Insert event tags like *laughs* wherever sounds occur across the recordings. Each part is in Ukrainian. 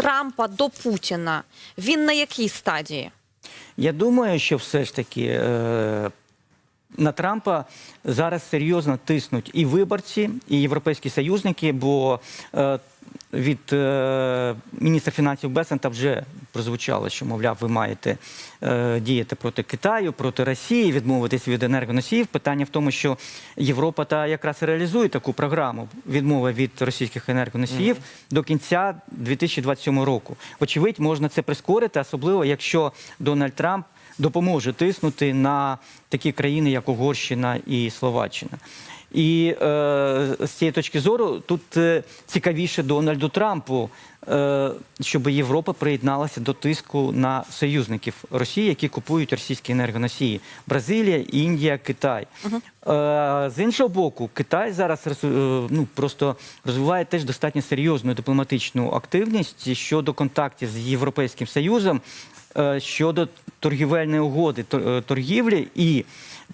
Трампа до Путіна він на якій стадії? Я думаю, що все ж таки е, на Трампа зараз серйозно тиснуть і виборці, і європейські союзники, бо е, від е, міністра фінансів Бесента вже прозвучало, що, мовляв, ви маєте е, діяти проти Китаю, проти Росії, відмовитись від енергоносіїв. Питання в тому, що Європа та якраз реалізує таку програму відмови від російських енергоносіїв до кінця 2027 року. Вочевидь, можна це прискорити, особливо якщо Дональд Трамп допоможе тиснути на такі країни, як Угорщина і Словаччина. І е, з цієї точки зору тут е, цікавіше Дональду Трампу, е, щоб Європа приєдналася до тиску на союзників Росії, які купують російські енергоносії: Бразилія, Індія, Китай. Е, з іншого боку, Китай зараз е, ну, просто розвиває теж достатньо серйозну дипломатичну активність щодо контактів з Європейським Союзом е, щодо торгівельної угоди е, торгівлі. І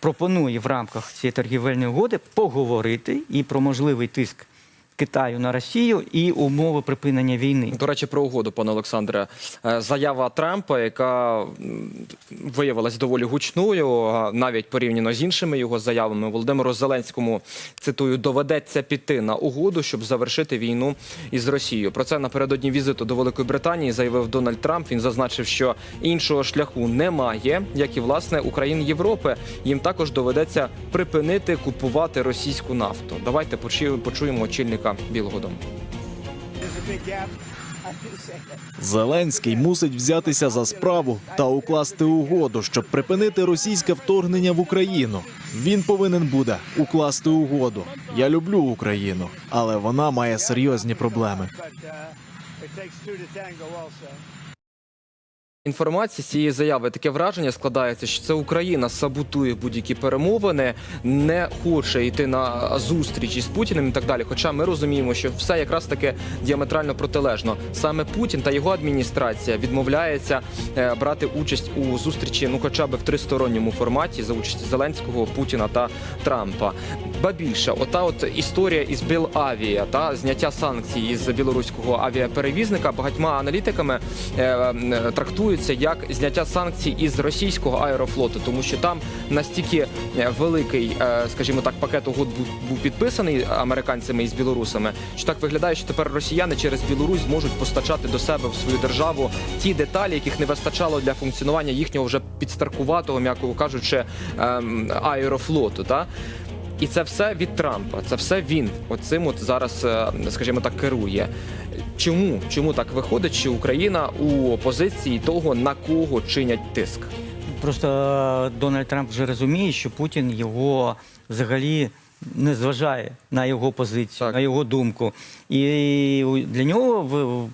пропонує в рамках цієї торгівельної угоди поговорити і про можливий тиск Китаю на Росію і умови припинення війни. До речі, про угоду, пане Олександре. Е, Заява Трампа, яка виявилась доволі гучною, навіть порівняно з іншими його заявами. Володимиру Зеленському цитую: доведеться піти на угоду, щоб завершити війну із Росією. Про це напередодні візиту до Великої Британії заявив Дональд Трамп. Він зазначив, що іншого шляху немає, як і власне Україн Європи. Їм також доведеться припинити купувати російську нафту. Давайте почуємо, почуємо очільника Білого Дому. Зеленський мусить взятися за справу та укласти угоду, щоб припинити російське вторгнення в Україну. Він повинен буде укласти угоду. Я люблю Україну, але вона має серйозні проблеми. Інформації з цієї заяви таке враження складається, що це Україна саботує будь-які перемовини, не хоче йти на зустріч із Путіним і так далі. Хоча ми розуміємо, що все якраз таки діаметрально протилежно. Саме Путін та його адміністрація відмовляється е, брати участь у зустрічі, ну хоча б в тристоронньому форматі за участі Зеленського, Путіна та Трампа. Ба більше, ота от історія із Білавіа та зняття санкцій із білоруського авіаперевізника багатьма аналітиками е, е, як зняття санкцій із російського аерофлоту, тому що там настільки е, великий, е, скажімо так, пакет угод був, підписаний американцями із білорусами, що так виглядає, що тепер росіяни через Білорусь зможуть постачати до себе в свою державу ті деталі, яких не вистачало для функціонування їхнього вже підстаркуватого, м'яко кажучи, ем, аерофлоту. Та? І це все від Трампа. Це все він оцим от зараз, е, скажімо так, керує. Чому? Чому так виходить, що Україна у позиції того, на кого чинять тиск? Просто е, Дональд Трамп вже розуміє, що Путін його взагалі не зважає на його позицію, Так. на його думку. І для нього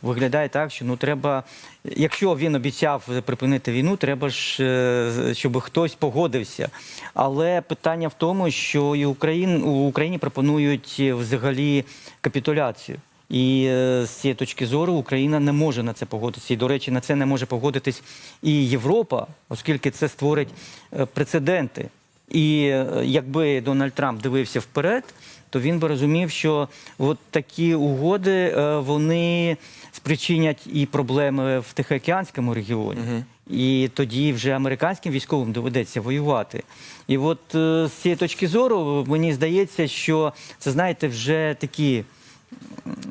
виглядає так, що ну треба, якщо він обіцяв припинити війну, треба ж, е, щоб хтось погодився. Але питання в тому, що і Україн, у Україні пропонують взагалі капітуляцію. І е, з цієї точки зору Україна не може на це погодитися. І, до речі, на це не може погодитись і Європа, оскільки це створить е, прецеденти. І е, якби Дональд Трамп дивився вперед, то він би розумів, що от такі угоди е, вони спричинять і проблеми в Тихоокеанському регіоні. І тоді вже американським військовим доведеться воювати. І от е, з цієї точки зору мені здається, що це знаєте вже такі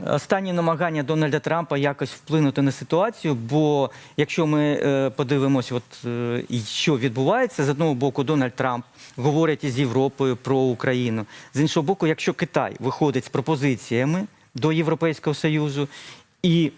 останні намагання Дональда Трампа якось вплинути на ситуацію. Бо якщо ми е, подивимося, от е, що відбувається, з одного боку, Дональд Трамп говорить із Європою про Україну. З іншого боку, якщо Китай виходить з пропозиціями до Європейського Союзу і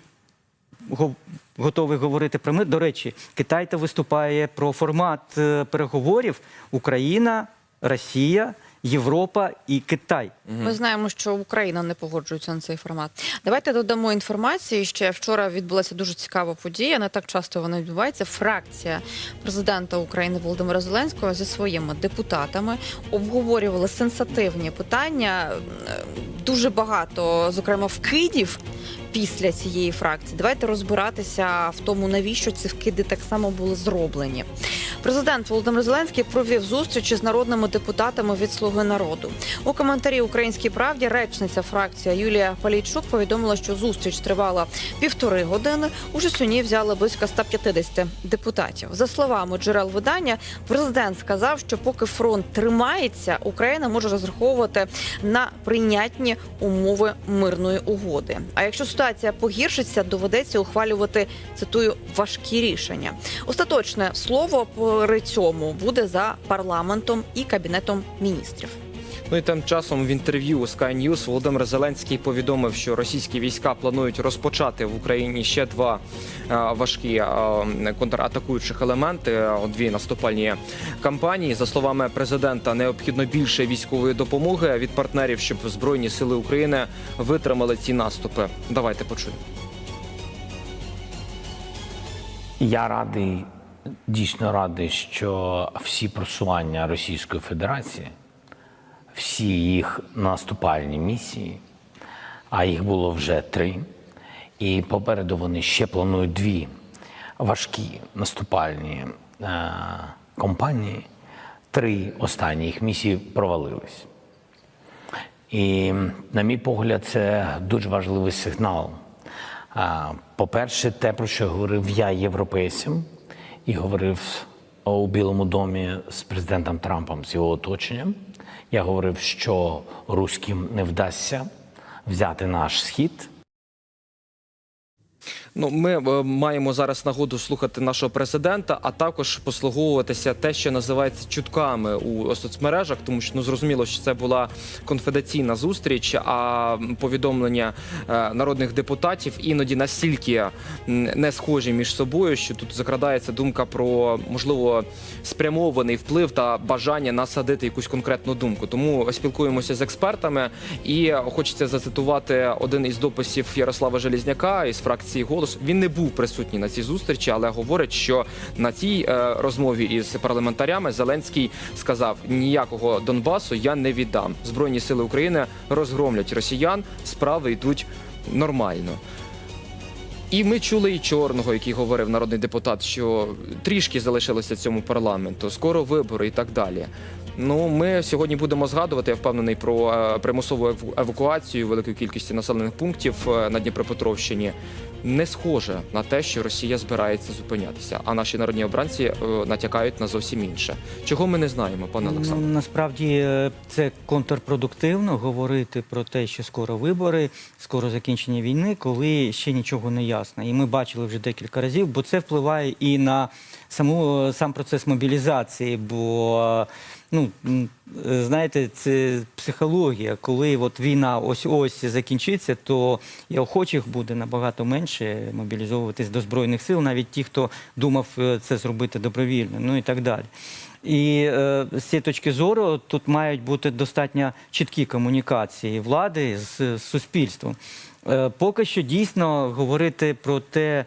готовий говорити про мир. До речі, Китай та виступає про формат е, переговорів Україна, Росія, Європа і Китай. Ми знаємо, що Україна не погоджується на цей формат. Давайте додамо інформації. Ще вчора відбулася дуже цікава подія. Не так часто вона відбувається. Фракція президента України Володимира Зеленського зі своїми депутатами обговорювали сенсативні питання. Е, Дуже багато, зокрема, вкидів після цієї фракції. Давайте розбиратися в тому, навіщо ці вкиди так само були зроблені. Президент Володимир Зеленський провів зустрічі з народними депутатами від Слуги народу. У коментарі Українській правді речниця фракція Юлія Палійчук повідомила, що зустріч тривала півтори години. У Жасюні взяли близько 150 депутатів. За словами джерел видання, президент сказав, що поки фронт тримається, Україна може розраховувати на прийнятні умови мирної угоди. А якщо ситуація погіршиться, доведеться ухвалювати цитую важкі рішення. Остаточне слово при цьому буде за парламентом і кабінетом міністрів. Ну і тим часом в інтерв'ю Sky News Володимир Зеленський повідомив, що російські війська планують розпочати в Україні ще два е, важкі е, контратакуючих елементи. е, Дві наступальні кампанії. За словами президента, необхідно більше військової допомоги від партнерів, щоб збройні сили України витримали ці наступи. Давайте почуємо. Я радий, дійсно радий, що всі просування Російської Федерації, всі їх наступальні місії, а їх було вже три, і попереду вони ще планують дві важкі наступальні е, компанії. Три останні їх місії провалились. І, на мій погляд, це дуже важливий сигнал. По-перше, те, про що говорив я європейцям, і говорив у Білому домі з президентом Трампом, з його оточенням. Я говорив, що руським не вдасться взяти наш схід. Ну, ми е, маємо зараз нагоду слухати нашого президента, а також послуговуватися те, що називається чутками у соцмережах, тому що ну зрозуміло, що це була конфіденційна зустріч. А повідомлення е, народних депутатів іноді настільки не схожі між собою, що тут закрадається думка про можливо спрямований вплив та бажання насадити якусь конкретну думку. Тому спілкуємося з експертами, і хочеться зацитувати один із дописів Ярослава Желізняка із фракції голос. Він не був присутній на цій зустрічі, але говорить, що на цій е, розмові із парламентарями Зеленський сказав: ніякого Донбасу я не віддам. Збройні сили України розгромлять росіян. Справи йдуть нормально. І ми чули і чорного, який говорив народний депутат, що трішки залишилося цьому парламенту, скоро вибори і так далі. Ну, ми сьогодні будемо згадувати, я впевнений, про е, примусову евакуацію великої кількості населених пунктів е, на Дніпропетровщині. Не схоже на те, що Росія збирається зупинятися, а наші народні обранці е, натякають на зовсім інше. Чого ми не знаємо, пане Олександре? насправді е, це контрпродуктивно говорити про те, що скоро вибори, скоро закінчення війни, коли ще нічого не ясно. І ми бачили вже декілька разів, бо це впливає і на саму сам процес мобілізації. Бо ну е, знаєте, це психологія. Коли от війна ось ось закінчиться, то і охочих буде набагато менше мобілізовуватись до збройних сил, навіть ті, хто думав е, це зробити добровільно, ну і так далі. І е, з цієї точки зору тут мають бути достатньо чіткі комунікації влади з, з суспільством. Е, поки що дійсно говорити про те,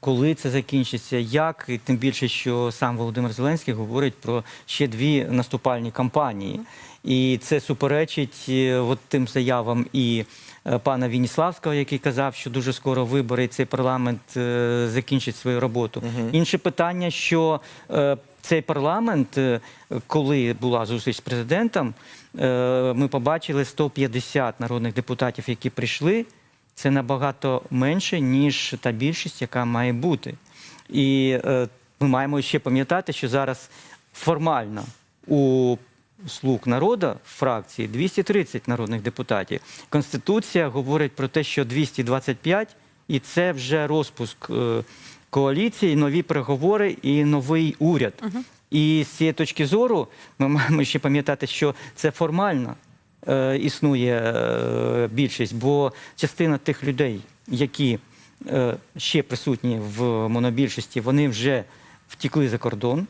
коли це закінчиться, як, і тим більше, що сам Володимир Зеленський говорить про ще дві наступальні кампанії. І це суперечить е, от тим заявам і е, пана Вініславського, який казав, що дуже скоро вибори і цей парламент е, закінчить свою роботу. Інше питання, що е, цей парламент, е, коли була зустріч з президентом, е, ми побачили 150 народних депутатів, які прийшли. Це набагато менше, ніж та більшість, яка має бути. І е, ми маємо ще пам'ятати, що зараз формально у слуг народу фракції 230 народних депутатів. Конституція говорить про те, що 225, і це вже розпуск е, коаліції, нові переговори і новий уряд. І з цієї точки зору ми маємо ще пам'ятати, що це формально існує е, більшість, бо частина тих людей, які е, ще присутні в монобільшості, вони вже втікли за кордон.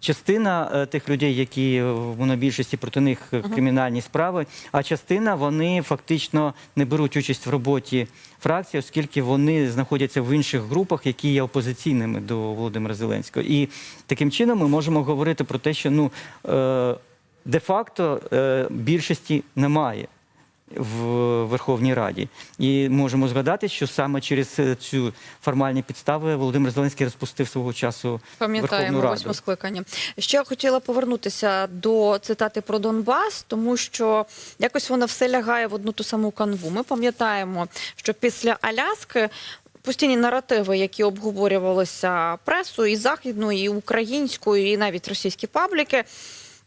Частина е, тих людей, які в монобільшості проти них е, кримінальні справи, а частина вони фактично не беруть участь в роботі фракції, оскільки вони знаходяться в інших групах, які є опозиційними до Володимира Зеленського. І таким чином ми можемо говорити про те, що ну е, де-факто е, більшості немає. в Верховній Раді. І можемо згадати, що саме через е, цю формальні підстави Володимир Зеленський розпустив свого часу Пам'ятаємо восьме скликання. Ще хотіла повернутися до цитати про Донбас, тому що якось воно все лягає в одну ту саму канву. Ми пам'ятаємо, що після Аляски. Постійні наративи, які обговорювалися пресою і західною, і українською, і навіть російські пабліки.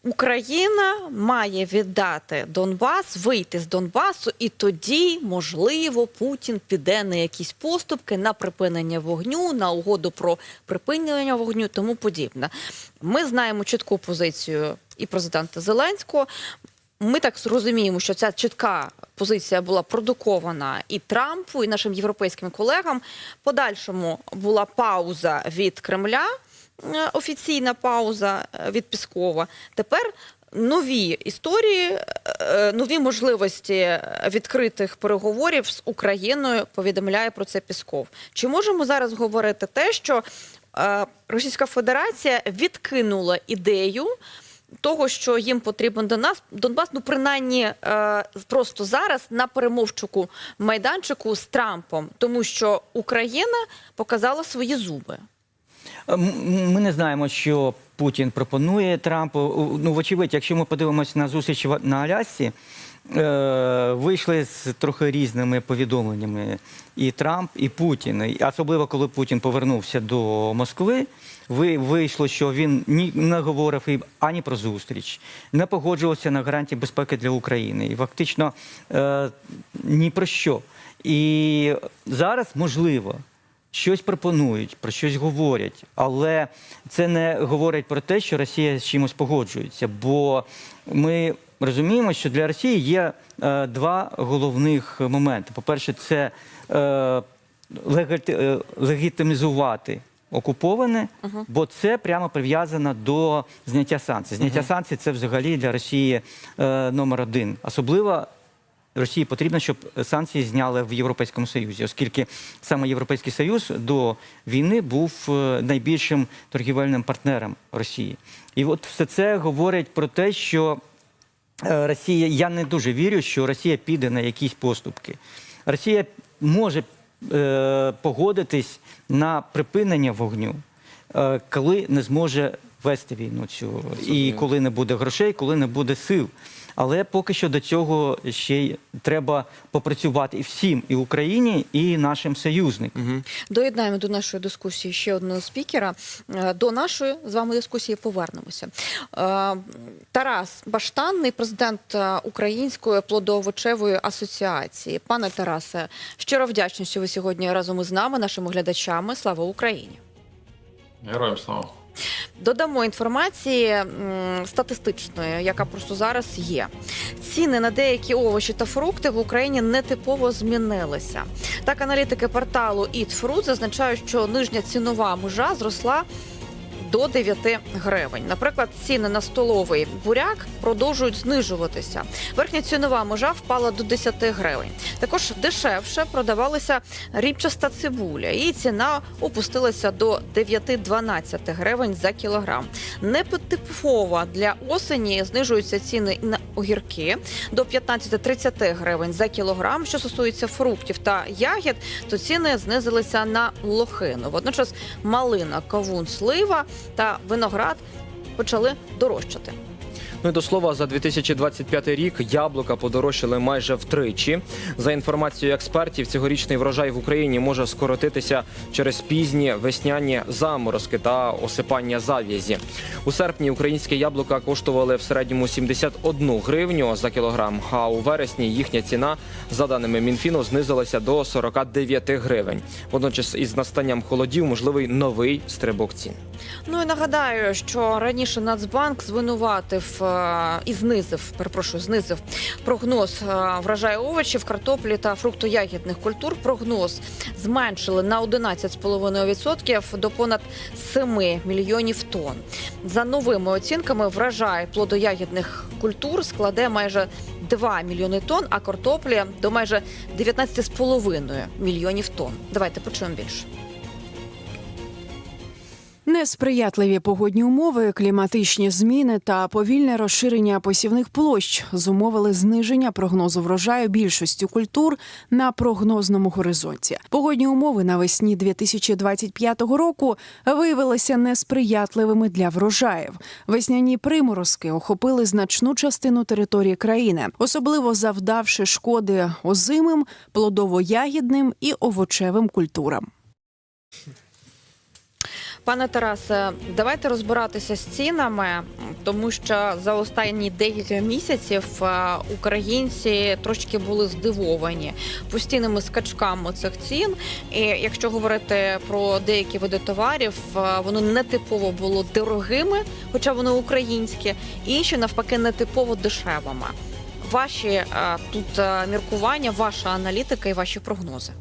Україна має віддати Донбас, вийти з Донбасу, і тоді, можливо, Путін піде на якісь поступки на припинення вогню, на угоду про припинення вогню, тому подібне. Ми знаємо чітку позицію і президента Зеленського. Ми так розуміємо, що ця чітка позиція була продукована і Трампу, і нашим європейським колегам. Подальшому була пауза від Кремля, офіційна пауза е, від Піскова. Тепер нові історії, е, нові можливості відкритих переговорів з Україною. Повідомляє про це Пісков. Чи можемо зараз говорити те, що е, Російська Федерація відкинула ідею? того, що їм потрібен до нас Донбас, ну принаймні е, просто зараз на перемовчику майданчику з Трампом, тому що Україна показала свої зуби. М- Ми не знаємо, що Путін пропонує Трампу. Ну, вочевидь, якщо ми подивимося на зустріч на Алясці, е, вийшли з трохи різними повідомленнями і Трамп, і Путін. Особливо, коли Путін повернувся до Москви, ви- вийшло, що він ні не говорив ані про зустріч, не погоджувався на гарантії безпеки для України. І фактично е, ні про що. І зараз можливо щось пропонують, про щось говорять, але це не говорить про те, що Росія з чимось погоджується. Бо ми розуміємо, що для Росії є е, два головних моменти. По-перше, це е, легаль- е, легітимізувати. Окуповане, бо це прямо прив'язано до зняття санкцій. Зняття санкцій це взагалі для Росії е, номер один. Особливо Росії потрібно, щоб санкції зняли в Європейському Союзі, оскільки саме Європейський Союз до війни був е, найбільшим торгівельним партнером Росії. І от все це говорить про те, що е, Росія, я не дуже вірю, що Росія піде на якісь поступки. Росія може е, погодитись на припинення вогню, е, коли не зможе вести війну цю, і коли не буде грошей, коли не буде сил. Але поки що до цього ще й треба попрацювати і всім, і Україні, і нашим союзникам. Доєднаємо до нашої дискусії ще одного спікера. Е, До нашої з вами дискусії повернемося. Е, Тарас Баштанний, президент е, Української плодоовочевої асоціації. Пане Тарасе, щиро вдячні, що ви сьогодні разом із нами, нашими глядачами. Слава Україні! Героям слава. Додамо інформації статистичної, яка просто зараз є. Ціни на деякі овочі та фрукти в Україні нетипово змінилися. Так, аналітики порталу EatFruit зазначають, що нижня цінова межа зросла. До 9 гривень. Наприклад, ціни на столовий буряк продовжують знижуватися. Верхня цінова межа впала до 10 гривень. Також дешевше продавалася рібчаста цибуля. Її ціна опустилася до 9-12 гривень за кілограм. Непотипова для осені знижуються ціни на огірки до 15-30 гривень за кілограм. Що стосується фруктів та ягід, то ціни знизилися на лохину. Водночас малина, кавун, слива та виноград почали дорожчати. Ну і до слова, за 2025 рік яблука подорожчали майже втричі. За інформацією експертів, цьогорічний врожай в Україні може скоротитися через пізні весняні заморозки та осипання зав'язі. У серпні українські яблука коштували в середньому 71 гривню за кілограм. А у вересні їхня ціна, за даними Мінфіну, знизилася до 49 гривень. Водночас, із настанням холодів можливий новий стрибок цін. Ну і нагадаю, що раніше Нацбанк звинуватив е, і знизив, перепрошую, знизив прогноз е, врожаю овочів, картоплі та фруктоягідних культур. Прогноз зменшили на 11,5% до понад 7 мільйонів тонн. За новими оцінками, врожай плодоягідних культур складе майже 2 мільйони тонн, а картоплі до майже 19,5 мільйонів тонн. Давайте почуємо більше. Несприятливі погодні умови, кліматичні зміни та повільне розширення посівних площ зумовили зниження прогнозу врожаю більшості культур на прогнозному горизонті. Погодні умови навесні 2025 року виявилися несприятливими для врожаїв. Весняні приморозки охопили значну частину території країни, особливо завдавши шкоди озимим, плодово-ягідним і овочевим культурам. Пане Тарасе, давайте розбиратися з цінами, тому що за останні декілька місяців е, українці трошки були здивовані постійними скачками цих цін. І якщо говорити про деякі види товарів, е, вони нетипово були дорогими, хоча вони українські, інші навпаки нетипово дешевими. Ваші е, тут міркування, ваша аналітика і ваші прогнози.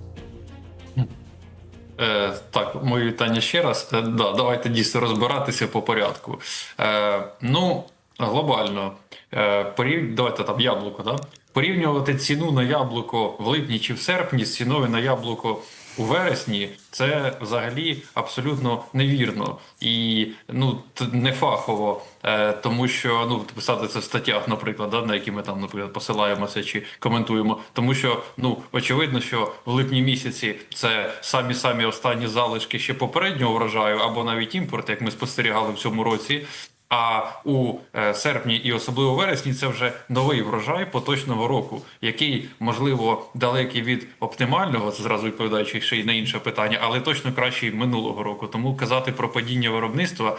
Е, так, мої вітання ще раз. Е, да, давайте дійсно розбиратися по порядку. Е, ну, глобально, е, порів... давайте там яблуко, да? порівнювати ціну на яблуко в липні чи в серпні з ціною на яблуко у вересні, це взагалі абсолютно невірно і ну не фахово, е, тому що ну писати це в статтях, наприклад, да, на які ми там, наприклад, посилаємося чи коментуємо. Тому що ну очевидно, що в липні місяці це самі самі останні залишки ще попереднього врожаю, або навіть імпорт, як ми спостерігали в цьому році. А у е, серпні і особливо вересні це вже новий врожай поточного року, який можливо далекий від оптимального, зразу відповідаючи ще й на інше питання, але точно кращий минулого року. Тому казати про падіння виробництва.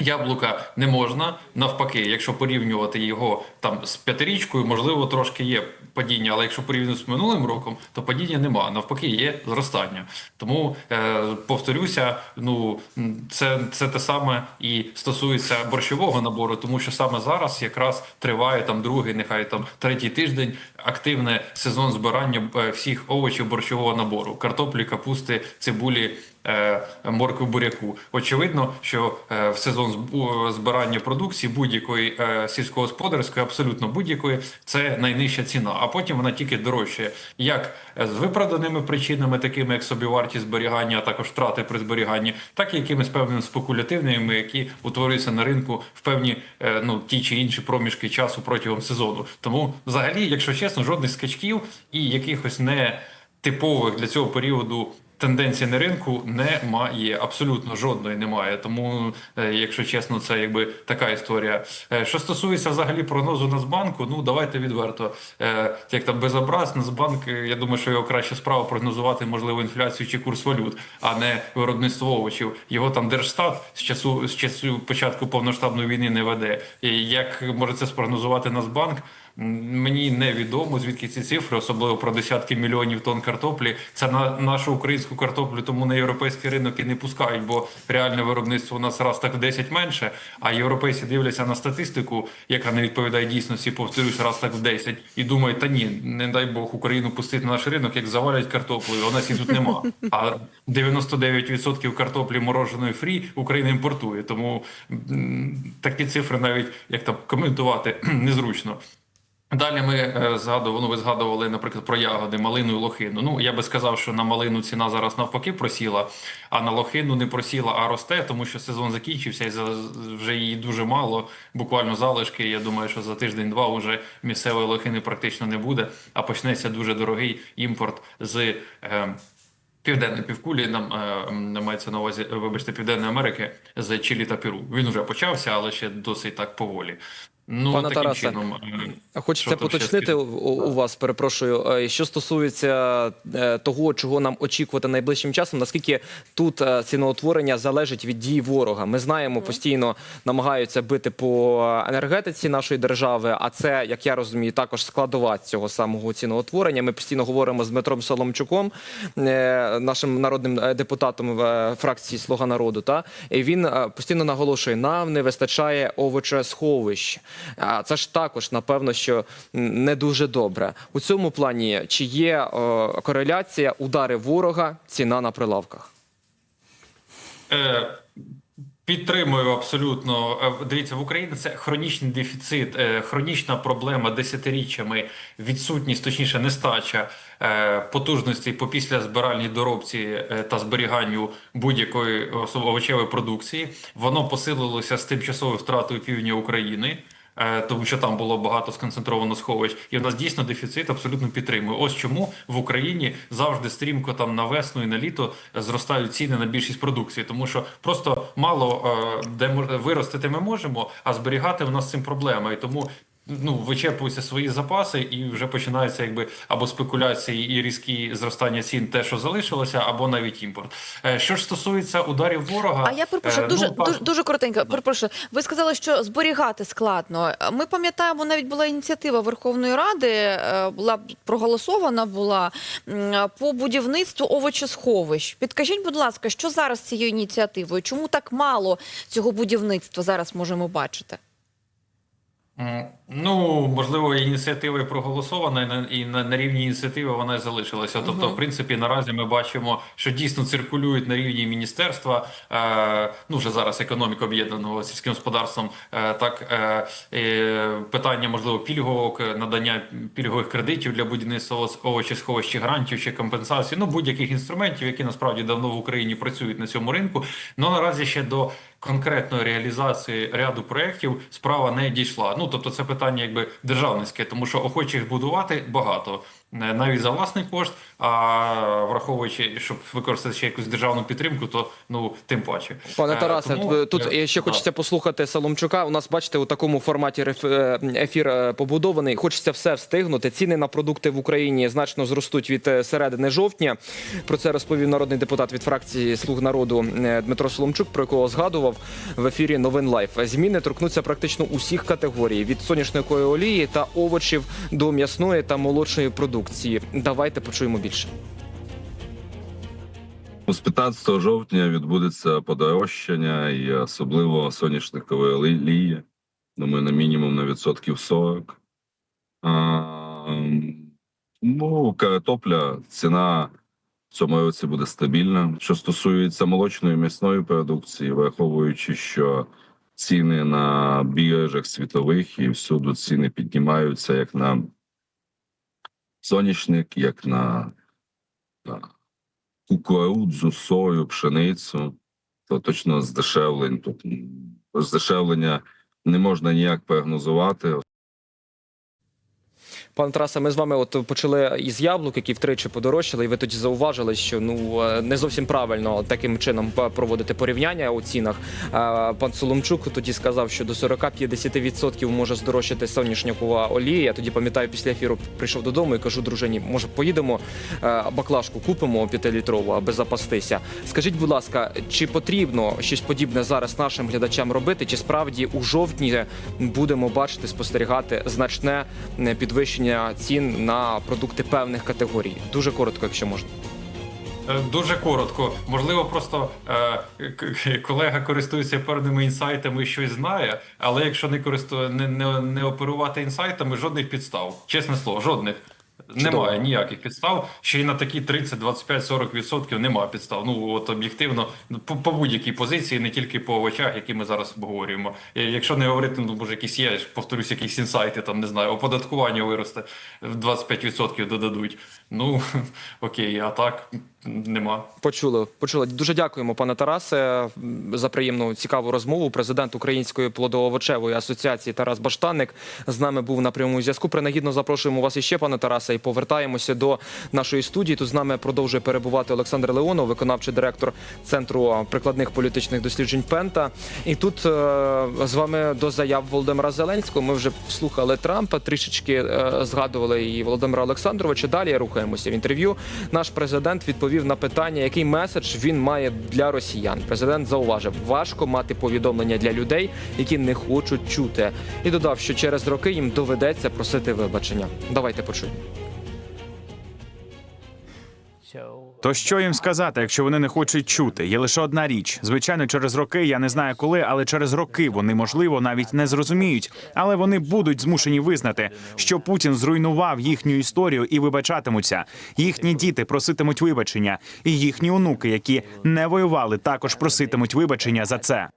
Яблука не можна навпаки, якщо порівнювати його там з п'ятирічкою, можливо, трошки є падіння, але якщо порівнювати з минулим роком, то падіння нема. Навпаки, є зростання. Тому е, повторюся, ну це, це те саме і стосується борщового набору, тому що саме зараз якраз триває там другий, нехай там третій тиждень активне сезон збирання е, всіх овочів борщового набору: картоплі, капусти, цибулі моркви буряку. Очевидно, що е, в сезон збирання продукції будь-якої е, сільськогосподарської, абсолютно будь-якої, це найнижча ціна. А потім вона тільки дорожчає, як е, з виправданими причинами, такими як собівартість зберігання, а також втрати при зберіганні, так і якимись певними спекулятивними, які утворюються на ринку в певні е, ну ті чи інші проміжки часу протягом сезону. Тому, взагалі, якщо чесно, жодних скачків і якихось не типових для цього періоду тенденцій на ринку немає. Абсолютно жодної немає. Тому, е, якщо чесно, це якби така історія. Е, Що стосується взагалі прогнозу Нацбанку, ну давайте відверто. Е, Як там безобраз, Нацбанк, е, я думаю, що його краще справа прогнозувати можливо інфляцію чи курс валют, а не виробництво овочів. Його там Держстат з часу з часу початку повноштабної війни не веде. І як може це спрогнозувати Нацбанк? Мені невідомо звідки ці цифри, особливо про десятки мільйонів тонн картоплі. Це на нашу українську картоплю, тому на європейський ринок і не пускають, бо реальне виробництво у нас раз так в 10 менше. А європейці дивляться на статистику, яка не відповідає дійсності, повторюсь, раз так в 10, і думають, та ні, не дай Бог Україну пустити на наш ринок, як завалять картоплею. У нас і тут нема. А 99% картоплі мороженої фрі Україна імпортує. Тому такі цифри навіть як там коментувати *clears throat* незручно. Далі ми е, згадували, ну, ви згадували, наприклад, про ягоди, малину і лохину. Ну, я би сказав, що на малину ціна зараз навпаки просіла, а на лохину не просіла, а росте, тому що сезон закінчився і вже її дуже мало, буквально залишки. Я думаю, що за тиждень-два вже місцевої лохини практично не буде, а почнеться дуже дорогий імпорт з. Е, Південної півкулі нам е, мається на увазі, вибачте, Південної Америки з Чилі та Перу. Він вже почався, але ще досить так поволі. Ну, Пане Тарасе, чином. е, Хочеться поточнити у, у вас, перепрошую, е, що стосується е, того, чого нам очікувати найближчим часом, наскільки тут ціноутворення залежить від дій ворога. Ми знаємо, постійно намагаються бити по енергетиці нашої держави, а це, як я розумію, також складова цього самого ціноутворення. Ми постійно говоримо з Дмитром Соломчуком, нашим народним депутатом фракції Слуга народу. Та і він постійно наголошує: нам не вистачає овочесховищ. А це ж також напевно, що не дуже добре. У цьому плані чи є кореляція удари ворога, ціна на прилавках? Е, Підтримую абсолютно. Е, Дивіться, в Україні це хронічний дефіцит, е, хронічна проблема десятиріччями, відсутність, точніше, нестача е, потужностей по післязбиральній доробці та зберіганню будь-якої овочевої продукції. Воно посилилося з тимчасовою втратою півдня України. Е, Тому що там було багато сконцентровано сховищ, і в нас дійсно дефіцит абсолютно підтримує. Ось чому в Україні завжди стрімко там на весну і на літо зростають ціни на більшість продукції, тому що просто мало е, де виростити ми можемо, а зберігати в нас цим проблема. І тому ну вичерпуються свої запаси, і вже починаються якби або спекуляції і різкі зростання цін, те, що залишилося, або навіть імпорт. Е, Що ж стосується ударів ворога, А я перепрошую, е, дуже, ну, дуже дуже коротенько. Перепрошую. Ви сказали, що зберігати складно. Ми пам'ятаємо, навіть була ініціатива Верховної Ради, е, була проголосована була по будівництву овочесховищ. Підкажіть, будь ласка, що зараз з цією ініціативою? Чому так мало цього будівництва зараз можемо бачити? Ну, можливо, ініціатива проголосована, і на, на, рівні ініціативи вона і залишилася. Тобто, в принципі, наразі ми бачимо, що дійсно циркулюють на рівні міністерства. Е, ну, вже зараз економіка об'єднаного сільським господарством. Е, так е, питання, можливо, пільговок, е, надання пільгових кредитів для будівництва овочесховищ грантів чи компенсацій. Ну, будь-яких інструментів, які насправді давно в Україні працюють на цьому ринку. Ну наразі ще до конкретної реалізації ряду проєктів справа не дійшла. Ну тобто, це питання якби державницьке, тому що охочих будувати багато. Навіть за власний кошт, а враховуючи, щоб використати ще якусь державну підтримку, то ну тим паче. Пане Е, Тарасе, тому, тут е, ще да. хочеться послухати Соломчука. У нас бачите, у такому форматі е, ефір е, побудований. Хочеться все встигнути. Ціни на продукти в Україні значно зростуть від середини жовтня. Про це розповів народний депутат від фракції Слуг народу Дмитро Соломчук, про якого згадував в ефірі Новин Лайф. Зміни торкнуться практично усіх категорій від соняшникової олії та овочів до м'ясної та молочної продукції. Давайте почуємо більше. З 15 жовтня відбудеться подорожчання і особливо соняшникової олії. Думаю, на мінімум на відсотків 40. А, ну, картопля, ціна в цьому році буде стабільна. Що стосується молочної м'ясної продукції, враховуючи, що ціни на біржах світових і всюди ціни піднімаються як на соняшник, як на кукурудзу, сою, пшеницю, то точно здешевлень. Тут здешевлення не можна ніяк прогнозувати. Пане Тарасе, ми з вами от почали із яблук, які втричі подорожчали, і ви тоді зауважили, що ну е, не зовсім правильно таким чином проводити порівняння у цінах. Е, Пан Соломчук тоді сказав, що до 40-50% може здорожчати соняшникова олія. Я тоді пам'ятаю, після ефіру прийшов додому і кажу дружині, може поїдемо е, баклажку купимо 5-літрову, аби запастися. Скажіть, будь ласка, чи потрібно щось подібне зараз нашим глядачам робити? Чи справді у жовтні будемо бачити спостерігати значне е, підвищення цін на продукти певних категорій? Дуже коротко, якщо можна. Е, Дуже коротко. Можливо, просто е, колега користується певними інсайтами, і щось знає, але якщо не користу... не, не, не оперувати інсайтами, жодних підстав. Чесне слово, жодних. Немає ніяких підстав. Ще й на такі 30, 25, 40 відсотків немає підстав. Ну от об'єктивно, по, по будь-якій позиції, не тільки по овочах, які ми зараз обговорюємо. Е, Якщо не говорити, ну може якісь є, повторюсь, якісь інсайти, там не знаю, оподаткування виросте в 25% додадуть. Ну *laughs* окей, а так нема. Почули, почули. Дуже дякуємо, пане Тарасе, за приємну цікаву розмову. Президент Української плодоовочевої асоціації Тарас Баштанник з нами був на прямому зв'язку. Принагідно запрошуємо вас іще, пане Тарасе, і повертаємося до нашої студії. Тут з нами продовжує перебувати Олександр Леонов, виконавчий директор центру прикладних політичних досліджень Пента. І тут е, з вами до заяв Володимира Зеленського. Ми вже слухали Трампа, трішечки е, згадували і Володимира Олександровича. Далі рухаємося в інтерв'ю. Наш президент відповів на питання, який меседж він має для росіян. Президент зауважив, важко мати повідомлення для людей, які не хочуть чути, і додав, що через роки їм доведеться просити вибачення. Давайте почуємо. То що їм сказати, якщо вони не хочуть чути? Є лише одна річ. Звичайно, через роки я не знаю коли, але через роки вони можливо навіть не зрозуміють. Але вони будуть змушені визнати, що Путін зруйнував їхню історію і вибачатимуться. Їхні діти проситимуть вибачення, і їхні онуки, які не воювали, також проситимуть вибачення за це.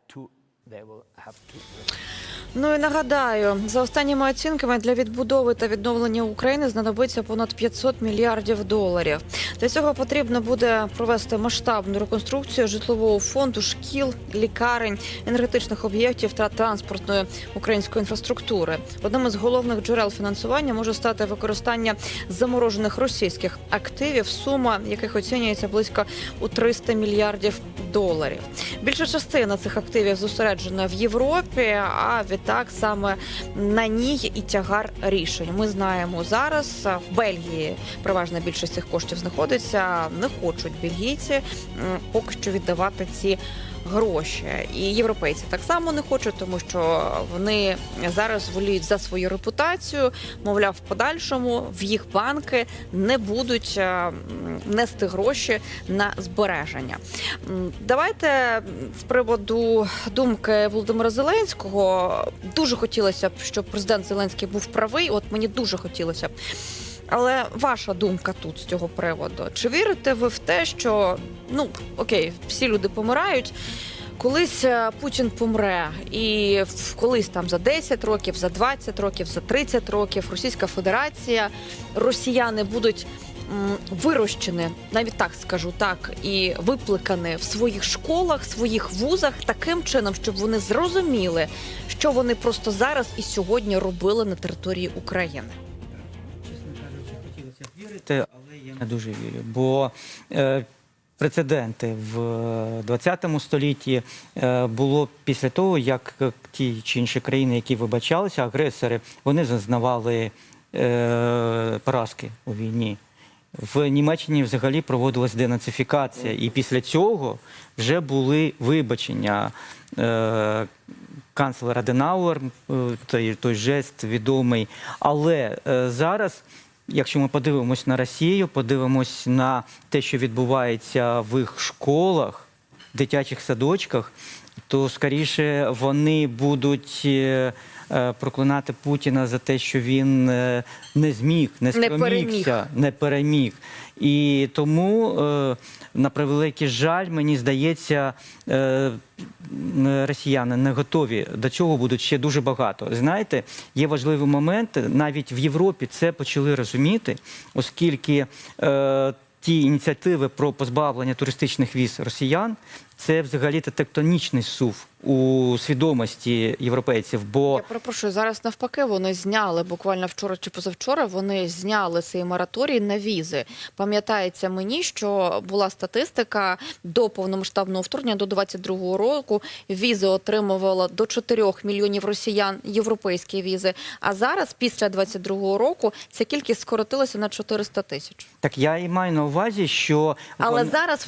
Ну і нагадаю, за останніми оцінками для відбудови та відновлення України знадобиться понад 500 мільярдів доларів. Для цього потрібно буде провести масштабну реконструкцію житлового фонду, шкіл, лікарень, енергетичних об'єктів та транспортної української інфраструктури. Одним із головних джерел фінансування може стати використання заморожених російських активів, сума яких оцінюється близько у 300 мільярдів доларів. Більша частина цих активів зосереджена в Європі, а відтак саме на ній і тягар рішень. Ми знаємо зараз в Бельгії переважна більшість цих коштів знаходиться. Не хочуть бельгійці поки що віддавати ці. Гроші і європейці так само не хочуть, тому що вони зараз воліють за свою репутацію. Мовляв, в подальшому в їх банки не будуть е, нести гроші на збереження. Давайте з приводу думки Володимира Зеленського дуже хотілося б, щоб президент Зеленський був правий. От мені дуже хотілося б. Але ваша думка тут з цього приводу? Чи вірите ви в те, що ну окей, всі люди помирають? Колись е, Путін помре, і колись там за 10 років, за 20 років, за 30 років Російська Федерація, росіяни будуть вирощені, навіть так скажу, так і випликані в своїх школах, своїх вузах таким чином, щоб вони зрозуміли, що вони просто зараз і сьогодні робили на території України. Вірити, але я не дуже вірю. Бо е, прецеденти в 20 столітті е, було після того, як е, ті чи інші країни, які вибачалися, агресори, вони зазнавали е, поразки у війні. В Німеччині взагалі проводилась денацифікація, і після цього вже були вибачення. Е, канцлер Аденауер, е, той, той жест відомий. Але е, зараз, якщо ми подивимось на Росію, подивимось на те, що відбувається в їх школах, дитячих садочках, то скоріше вони будуть. Е, Проклинати Путіна за те, що він е, не зміг, не Не спромігся, не переміг. І тому, е, на превеликий жаль, мені здається, росіяни не готові до цього будуть ще дуже багато. Знаєте, є важливий момент, навіть в Європі це почали розуміти, оскільки ті ініціативи про позбавлення туристичних віз росіян це взагалі тектонічний сув у свідомості європейців. Бо Я перепрошую, зараз навпаки вони зняли буквально вчора чи позавчора. Вони зняли цей мораторій на візи. Пам'ятається мені, що була статистика до повномасштабного вторгнення до 22-го року. Візи отримувало до 4 мільйонів росіян європейські візи. А зараз, після 22-го року, ця кількість скоротилася на 400 тисяч. так я і маю на увазі, що Але вон- зараз